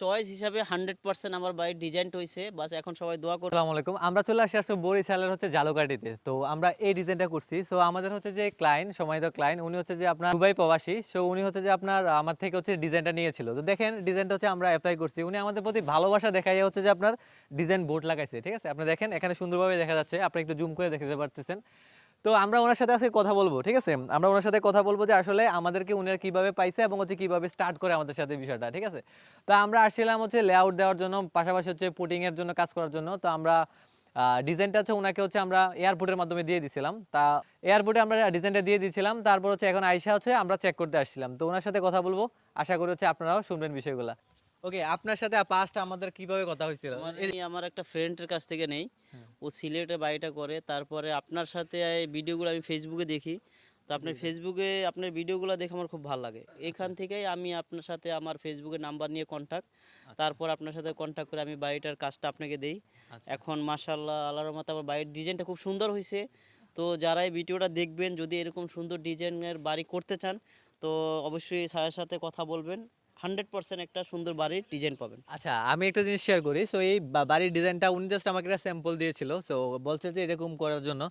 Choice হিসাবে hundred percent আমার বাড়ির ডিজাইনটা হয়েছে বাস এখন সবাই দোয়া আলাইকুম। আমরা চলে আসি আসলে বরিশালের হচ্ছে জালুকাটিতে। তো আমরা এই ডিজাইনটা করছি। সো আমাদের হচ্ছে যে ক্লায়েন্ট সময়ত ক্লায়েন্ট উনি হচ্ছে যে আপনার দুবাই প্রবাসী। সো উনি হচ্ছে যে আপনার, আমার থেকে হচ্ছে ডিজাইনটা নিয়েছিল। তো দেখেন ডিজাইনটা হচ্ছে আমরা অ্যাপ্লাই করছি। উনি আমাদের প্রতি ভালোবাসা দেখাই হচ্ছে যে আপনার ডিজাইন বোর্ড লাগাইছে। ঠিক আছে? আপনি দেখেন, এখানে সুন্দরভাবে দেখা যাচ্ছে। আপনি একটু জুম করে দেখতে পারতেছেন। তো আমরা ওনার সাথে আজকে কথা বলব, ঠিক আছে? আমরা ওনার সাথে কথা বলব যে আসলে আমাদেরকে উনারা কীভাবে পাইছে এবং হচ্ছে কীভাবে স্টার্ট করে আমাদের সাথে বিষয়টা, ঠিক আছে? তো আমরা আসছিলাম হচ্ছে লেআউট দেওয়ার জন্য, পাশাপাশি হচ্ছে পুটিং এর জন্য কাজ করার জন্য। তো আমরা ডিজাইনটা হচ্ছে ওনাকে হচ্ছে আমরা এয়ারপোর্টের মাধ্যমে দিয়ে দিছিলাম। তা এয়ারপোর্টে আমরা ডিজাইনটা দিয়ে দিয়েছিলাম তারপর হচ্ছে এখন আইসা হচ্ছে আমরা চেক করতে আসছিলাম। তো ওনার সাথে কথা বলব, আশা করি হচ্ছে আপনারাও শুনবেন বিষয়গুলো। ওকে আপনার সাথে পাস্ট আমাদের কীভাবে কথা হয়েছিল? আমি আমার একটা ফ্রেন্ডের কাছ থেকে নেই। ও সিলেটে বাড়িটা করে তারপরে আপনার সাথে এই ভিডিওগুলো আমি ফেসবুকে দেখি। তো আপনার ফেসবুকে আপনার ভিডিওগুলো দেখে আমার খুব ভালো লাগে। এখান থেকেই আমি আপনার সাথে আমার ফেসবুকে নাম্বার নিয়ে কন্ট্যাক্ট তারপর আপনার সাথে কন্ট্যাক্ট করে আমি বাড়িটার কাজটা আপনাকে দেই। এখন মাশাল্লাহ আল্লাহর মতো আমার বাড়ির ডিজাইনটা খুব সুন্দর হয়েছে তো যারা এই ভিডিওটা দেখবেন যদি এরকম সুন্দর ডিজাইনের বাড়ি করতে চান তো অবশ্যই স্যারের সাথে কথা বলবেন। হান্ড্রেড পার্সেন্ট একটা সুন্দর বাড়ির ডিজাইন পাবেন। আচ্ছা আমি একটা জিনিস শেয়ার করি। সো এই বাড়ির ডিজাইনটা উনি জাস্ট আমাকে একটা স্যাম্পল দিয়েছিল। সো বলছে যে এরকম করার জন্য।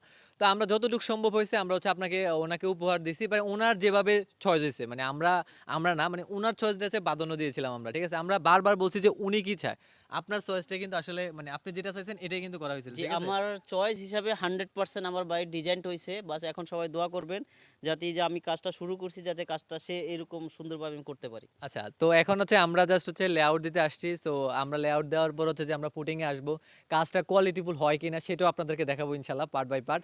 তো আমরা যতটুকু সম্ভব হয়েছে আমরা হচ্ছে আপনাকে ওনাকে উপহার দিয়েছি। মানে ওনার যেভাবে চয়েস হয়েছে মানে আমরা আমরা না মানে ওনার চয়েসটা হচ্ছে প্রাধান্য দিয়েছিলাম আমরা ঠিক আছে? আমরা বারবার বলছি যে উনি কি চায়? আপনার চয়েসটা কিন্তু আসলে মানে আপনি যেটা চাইছেন এটাই কিন্তু করা হয়েছিল যে আমার চয়েস হিসাবে হান্ড্রেড পার্সেন্ট আমার বাড়ির ডিজাইনটা হয়েছে। বাস এখন সবাই দোয়া করবেন যাতে যে আমি কাজটা শুরু করছি যাতে কাজটা সে এরকম সুন্দরভাবে আমি করতে পারি। আচ্ছা তো এখন হচ্ছে আমরা জাস্ট হচ্ছে লেআউট দিতে আসছি। সো আমরা লেআউট দেওয়ার পর হচ্ছে যে আমরা পুটিং এ আসব কাজটা কোয়ালিটিফুল হয় কিনা সেটাও আপনাদেরকে দেখাবো ইনশাল্লাহ পার্ট বাই পার্ট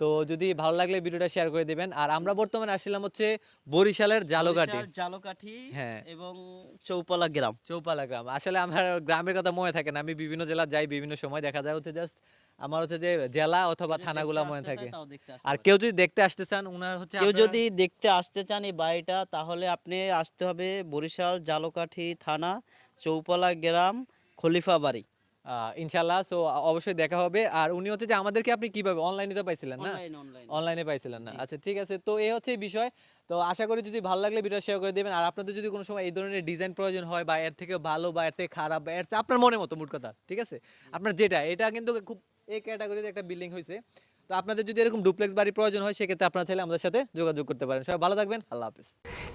তো যদি ভালো লাগলে ভিডিওটা শেয়ার করে দিবেন। আর আমরা বর্তমানে আসছিলাম হচ্ছে বরিশালের জালুকাঠি জালকাঠি হ্যাঁ। এবং চৌপালা গ্রাম। চৌপালা গ্রাম। আসলে আমার গ্রামের কথা মনে থাকে না। আমি বিভিন্ন জেলা যাই বিভিন্ন সময় দেখা যায় হচ্ছে জাস্ট আমার হচ্ছে যে জেলা অথবা থানাগুলা মনে থাকে। আর কেউ যদি দেখতে আসতে চান উনার হচ্ছে কেউ যদি দেখতে আসতে চান এই বাড়িটা তাহলে আপনি আসতে হবে বরিশাল জালকাঠি থানা চৌপালা গ্রাম খলিফা বাড়ি। ইনশাল্লাহ সো অবশ্যই দেখা হবে। আর উনি হচ্ছে যে আমাদেরকে আপনি কীভাবে অনলাইনে তো পাইছিলেন না? অনলাইন পাইছিলেন না। আচ্ছা ঠিক আছে। তো এই হচ্ছে বিষয়। তো আশা করি যদি ভালো লাগলে ভিডিও শেয়ার করে দেবেন। আর আপনাদের যদি কোনো সময় এই ধরনের ডিজাইন প্রয়োজন হয় বা এর থেকে ভালো বা এর থেকে খারাপ বা এর আপনার মনে মতো মোট কথা ঠিক আছে? আপনার যেটা এটা কিন্তু খুব এই ক্যাটাগরিতে একটা বিল্ডিং হয়েছে। তো আপনাদের যদি এরকম ডুপ্লেক্স বাড়ির প্রয়োজন হয়, সেক্ষেত্রে আপনারা চাইলে আমাদের সাথে যোগাযোগ করতে পারেন। সবাই ভালো থাকবেন, আল্লাহ হাফিজ।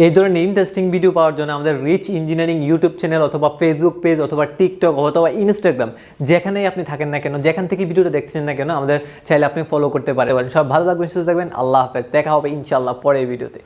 এই ধরনের ইন্টারেস্টিং ভিডিও পাওয়ার জন্য আমাদের রিচ ইঞ্জিনিয়ারিং ইউটিউব চ্যানেল অথবা ফেসবুক পেজ অথবা টিকটক অথবা ইনস্টাগ্রাম যেখানেই আপনি থাকেন না কেন, যেখান থেকে ভিডিওটা দেখছেন না কেন, আমাদের চাইলে আপনি ফলো করতে পারেন। সব ভালো থাকবেন, সুস্থ থাকবেন, আল্লাহ হাফেজ। দেখা হবে ইনশাল্লাহ পরের ভিডিওতে